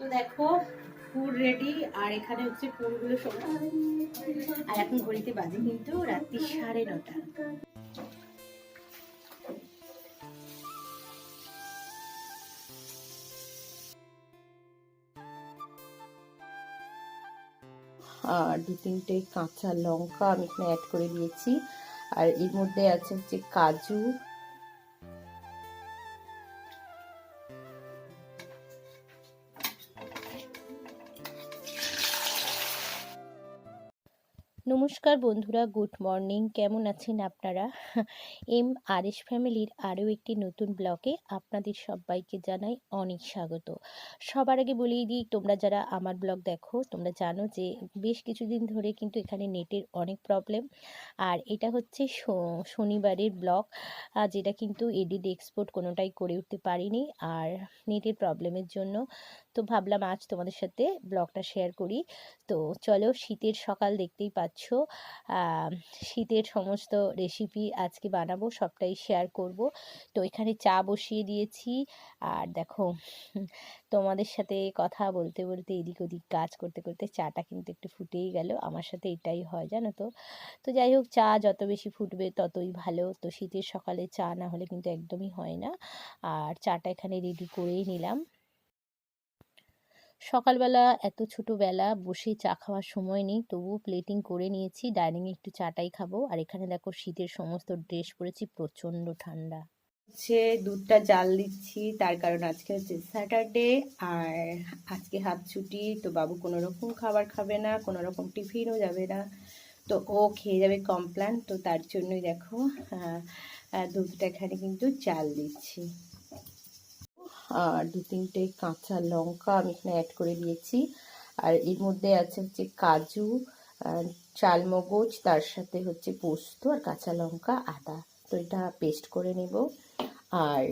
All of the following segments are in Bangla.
তো দেখো ফুড রেডি আর এখানে হচ্ছে ফুলগুলো সব আর এখন ঘড়িতে বাজে কিন্তু রাত্রি সাড়ে নটা। আর দু তিনটে কাঁচা লঙ্কা আমি এখানে অ্যাড করে দিয়েছি। আর এর মধ্যে আছে হচ্ছে কাজু নমস্কার বন্ধুরা, গুড মর্নিং। কেমন আছেন আপনারা? এম আর এস ফ্যামিলির আরও একটি নতুন ব্লগে আপনাদের সবাইকে জানাই অনেক স্বাগত। সবার আগে বলেই দিই, তোমরা যারা আমার ব্লগ দেখো, তোমরা জানো যে বেশ কিছুদিন ধরে কিন্তু এখানে নেটের অনেক প্রবলেম। আর এটা হচ্ছে শনিবারের ব্লগ যেটা কিন্তু এডিট, এক্সপোর্ট কোনোটাই করে উঠতে পারিনি। আর নেটের প্রবলেমের জন্য তো ভাবলাম আজ তোমাদের সাথে ব্লগটা শেয়ার করি। তো চলো শীতের সকাল দেখতেই পাচ্ছ। শীতের সমস্ত রেসিপি আজকে বানাবো, সবটাই শেয়ার করব। তো এখানে চা বসিয়ে দিয়েছি। আর দেখো, তোমাদের সাথে কথা বলতে বলতে এদিক ওদিক কাজ করতে করতে চাটা কিন্তু একটু ফুটেই গেল। আমার সাথে এটাই হয়, জানো তো। তো যাই হোক, চা যত বেশি ফুটবে ততই ভালো। তো শীতের সকালে চা না হলে কিন্তু একদমই হয় না। আর চাটা এখানে রেডি করেই নিলাম। সকালবেলা এত ছোটোবেলা বসে চা খাওয়ার সময় নেই, তবুও প্লেটিং করে নিয়েছি। ডাইনিংয়ে একটু চাটাই খাব। আর এখানে দেখো শীতের সমস্ত ড্রেস পরেছি, প্রচণ্ড ঠান্ডা। হচ্ছে দুধটা জাল দিচ্ছি, তার কারণ আজকে হচ্ছে স্যাটারডে আর আজকে হাত ছুটি, তো বাবু কোনো রকম খাবার খাবে না, কোনো রকম টিফিনও যাবে না। তো ও খেয়ে যাবে কমপ্ল্যান তো তার জন্যই দেখো দুধটা এখানে কিন্তু চাল দিচ্ছি। আর দু তিনটে কাঁচা লঙ্কা আমি এখানে অ্যাড করে দিয়েছি। আর এর মধ্যে আছে হচ্ছে কাজু চালমগজ, তার সাথে হচ্ছে পোস্ত আর কাঁচা লঙ্কা, আদা। তো এটা পেস্ট করে নেব। আর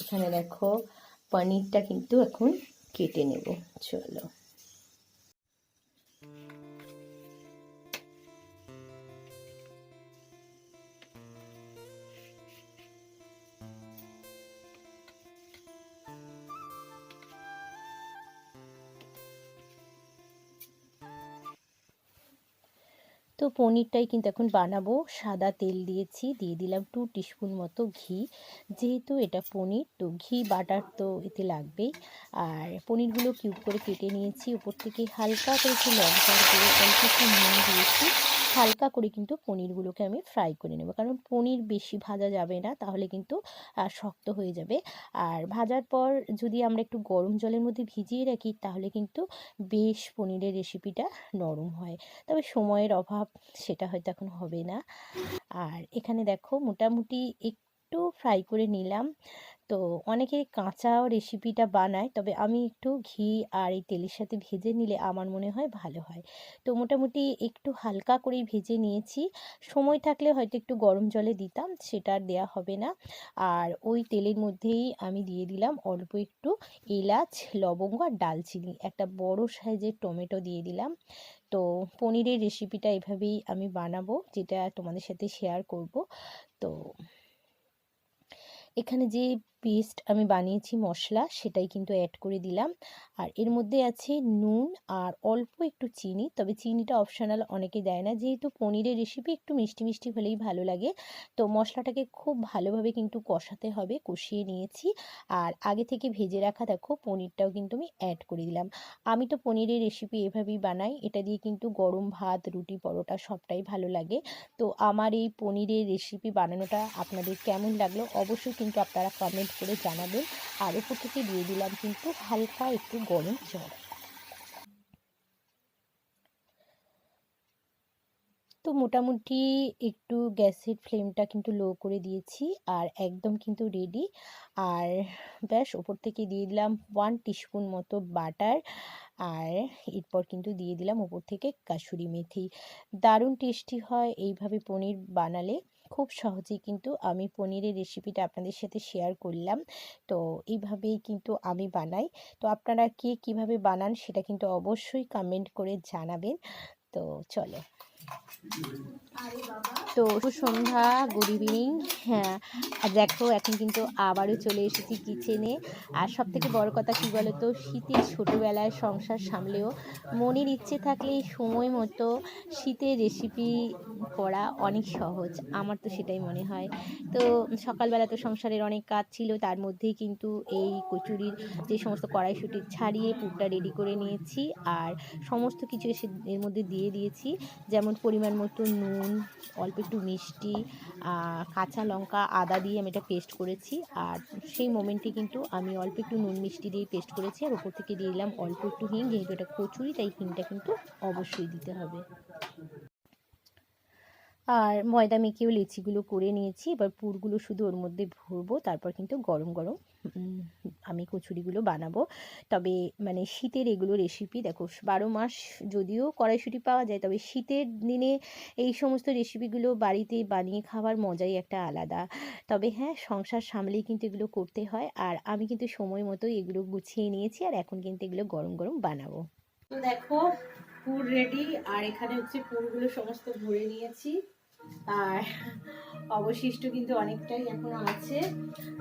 এখানে দেখো, পনিরটা কিন্তু এখন কেটে নেব। চলো। তো পনিরটাই কিন্তু এখন বানাবো। সাদা তেল দিয়েছি, দিয়ে দিলাম টু টিস্পুন মতো ঘি। যেহেতু এটা পনির, তো ঘি বাটার তো এতে লাগবেই। আর পনিরগুলো কিউব করে কেটে নিয়েছি। উপর থেকে হালকা করে একটু লঙ্কা দিয়ে অল্প একটু নুন দিয়েছি। হালকা করে কিন্তু পনিরগুলোকে আমি ফ্রাই করে নেব। কারণ পনির বেশি ভাজা যাবে না, তাহলে কিন্তু শক্ত হয়ে যাবে। আর ভাজার পর যদি আমরা একটু গরম জলের মধ্যে ভিজিয়ে রাখি, তাহলে কিন্তু বেশ পনিরের রেসিপিটা নরম হয়। তবে সময়ের অভাব, সেটা হয়তো এখন হবে না। আর এখানে দেখো, মোটামুটি একটু ফ্রাই করে নিলাম। তো অনেকে কাঁচাও রেসিপিটা বানায়, তবে আমি একটু ঘি আর এই তেলের সাথে ভেজে নিলে আমার মনে হয় ভালো হয়। তো মোটামুটি একটু হালকা করেই ভেজে নিয়েছি। সময় থাকলে হয়তো একটু গরম জলে দিতাম, সেটা আর দেওয়া হবে না। আর ওই তেলের মধ্যেই আমি দিয়ে দিলাম অল্প একটু এলাচ, লবঙ্গ আর ডালচিনি। একটা বড় সাইজের টমেটো দিয়ে দিলাম। তো পনিরের রেসিপিটা এভাবেই আমি বানাবো, যেটা তোমাদের সাথে শেয়ার করব। তো এখানে যে পেস্ট আমি বানিয়েছি মশলা, সেটাই কিন্তু অ্যাড করে দিলাম। আর এর মধ্যে আছে নুন আর অল্প একটু চিনি, তবে চিনিটা অপশনাল অনেকে দেয় না। যেহেতু পনিরের রেসিপি একটু মিষ্টি মিষ্টি হলেই ভালো লাগে, তো মশলাটাকে খুব ভালোভাবে কিন্তু কষাতে হবে, কষিয়ে নিয়েছি। আর আগে থেকে ভেজে রাখা দেখো, পনিরটাও কিন্তু আমি অ্যাড করে দিলাম। আমি তো পনিরের রেসিপি এভাবেই বানাই, এটা দিয়ে কিন্তু গরম ভাত, রুটি, পরোটা সবটাই ভালো লাগে। তো আমার এই পনিরের রেসিপি বানানোটা আপনাদের কেমন লাগল? অবশ্যই কিন্তু আপনারা কমেন্ট করে জানাবেন। আর উপর থেকে দিয়ে দিলাম কিন্তু হালকা একটু গরম জল। তো মোটামুটি একটু গ্যাসের ফ্লেমটা কিন্তু লো করে দিয়েছি আর একদম কিন্তু রেডি আর ব্যাস ওপর থেকে দিয়ে দিলাম ওয়ান টিস্পুন মতো বাটার আর এরপর কিন্তু দিয়ে দিলাম ওপর থেকে কাসুরি মেথি। দারুণ টেস্টি হয় এইভাবে পনির বানালে। খুব সহজেই কিন্তু আমি পনিরের রেসিপিটা আপনাদের সাথে শেয়ার করলাম। তো এইভাবেই কিন্তু আমি বানাই। তো আপনারা কে কীভাবে বানান সেটা কিন্তু অবশ্যই কমেন্ট করে জানাবেন। তো চলো। তো সন্ধ্যা গুড ইভিনিং হ্যাঁ আর দেখো, এখন কিন্তু আবারও চলে এসেছি কিচেনে আর সব থেকে বড় কথা কী বলো তো শীতের ছোটোবেলায় সংসার সামলেও মনের ইচ্ছে থাকলে সময় মতো শীতের রেসিপি করা অনেক সহজ, আমার তো সেটাই মনে হয়। তো সকালবেলা তো সংসারের অনেক কাজ ছিল, তার মধ্যেই কিন্তু এই কচুরির যে সমস্ত কড়াইশুটি ছাড়িয়ে পুরটা রেডি করে নিয়েছি, আর সমস্ত কিছু এসে এর মধ্যে দিয়ে দিয়েছি। যেমন পরিমাণ মতো নুন, অল্প একটু মিষ্টি কাঁচা লঙ্কা, আদা দিয়ে আমি এটা পেস্ট করেছি। আর সেই মোমেন্টে কিন্তু আমি অল্প একটু নুন মিষ্টি দিয়ে পেস্ট করেছি। আর ওপর থেকে দিয়ে দিলাম অল্প একটু হিং, যেহেতু এটা কচুরি, তাই হিংটা কিন্তু অবশ্যই দিতে হবে। আর ময়দা মেখেও লিচিগুলো করে নিয়েছি। এবার পুরগুলো শুধু ওর মধ্যে ভরবো, তারপর কিন্তু গরম গরম আমি কচুরিগুলো বানাবো। তবে মানে শীতের এগুলো রেসিপি দেখো, বারো মাস যদিও কড়াইশুঁটি পাওয়া যায়, তবে শীতের দিনে এই সমস্ত রেসিপিগুলো বাড়িতে বানিয়ে খাওয়ার মজাই একটা আলাদা। তবে হ্যাঁ সংসার সামলেই কিন্তু এগুলো করতে হয়, আর আমি কিন্তু সময় মতো এগুলো গুছিয়ে নিয়েছি, আর এখন কিন্তু এগুলো গরম গরম বানাবো। তো দেখো, পুর রেডি আর এখানে হচ্ছে পুরগুলো সমস্ত ভরে নিয়েছি। আর অবশিষ্ট কিন্তু অনেকটাই এখনও আছে।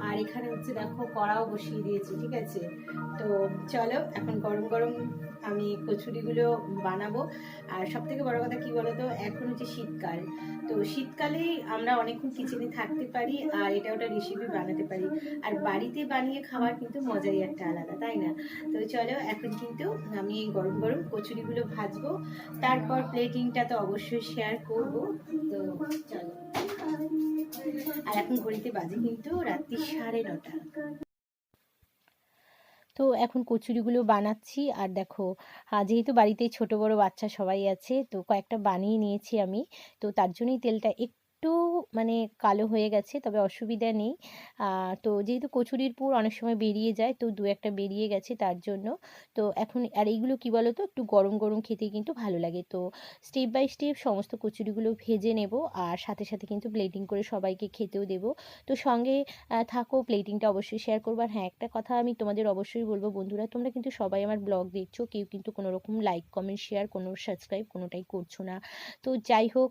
আর এখানে হচ্ছে দেখো কড়াও বসিয়ে দিয়েছি, ঠিক আছে? তো চলো, এখন গরম গরম আমি কচুরিগুলো বানাবো। আর সব থেকে বড় কথা কি বলতো? এখন হচ্ছে শীতকাল। তো শীতকালেই আমরা অনেকক্ষণ কিচেনে থাকতে পারি আর এটা ওটা রেসিপি বানাতে পারি। আর বাড়িতে বানিয়ে খাওয়ার কিন্তু মজাই একটা আলাদা, তাই না? তো চলো, এখন কিন্তু আমি এই গরম গরম কচুরিগুলো ভাজবো। তারপর প্লেটিংটা তো অবশ্যই শেয়ার করব। তো চলো। আর এখন ঘড়িতে বাজে কিন্তু রাত্রি সাড়ে নটা। তো এখন কচুরিগুলো বানাচ্ছি। আর দেখো যেহেতু বাড়িতে ছোট বড় বাচ্চা সবাই আছে, তো কয়েকটা বানিয়ে নিয়েছি আমি। তো তার জন্যই তেলটা একটু মানে কালো হয়ে গেছে, তবে অসুবিধা নেই। তো যেহেতু কচুরির পুর অনেক সময় বেরিয়ে যায়, তো দু একটা বেরিয়ে গেছে তার জন্য। তো এখন আর এইগুলো কি বলো তো একটু গরম গরম খেতে কিন্তু ভালো লাগে। তো স্টেপ বাই স্টেপ সমস্ত কচুরিগুলো ভেজে নেব আর সাথে সাথে কিন্তু প্লেটিং করে সবাইকে খেতেও দেবো। তো সঙ্গে থাকো প্লেটিংটা অবশ্যই শেয়ার করব। আর হ্যাঁ একটা কথা আমি তোমাদের অবশ্যই বলব বন্ধুরা, তোমরা কিন্তু সবাই আমার ব্লগ দেখছ, কেউ কিন্তু কোনো রকম লাইক কমেন্ট শেয়ার কোনো সাবস্ক্রাইব কোনোটাই করছ না। তো যাই হোক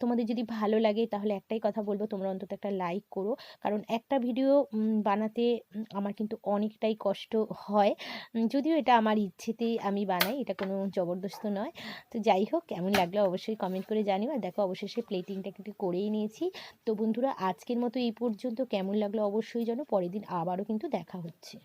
তোমাদের যদি ভালো লাগে তাহলে একটাই কথা বলব, তোমরা অন্তত একটা লাইক করো। কারণ একটা ভিডিও বানাতে আমার কিন্তু অনেকটাই কষ্ট হয়। যদিও এটা আমার ইচ্ছেতেই আমি বানাই, এটা কোনো জবরদস্ত নয়। তো যাই হোক, কেমন লাগল অবশ্যই কমেন্ট করে জানিও। আর দেখো, অবশেষে প্লেটিংটা কিন্তু করেই নিয়েছি। তো বন্ধুরা, আজকের মতো এই পর্যন্ত। কেমন লাগল অবশ্যই জানো, পরের দিন আবারও কিন্তু দেখা হচ্ছে।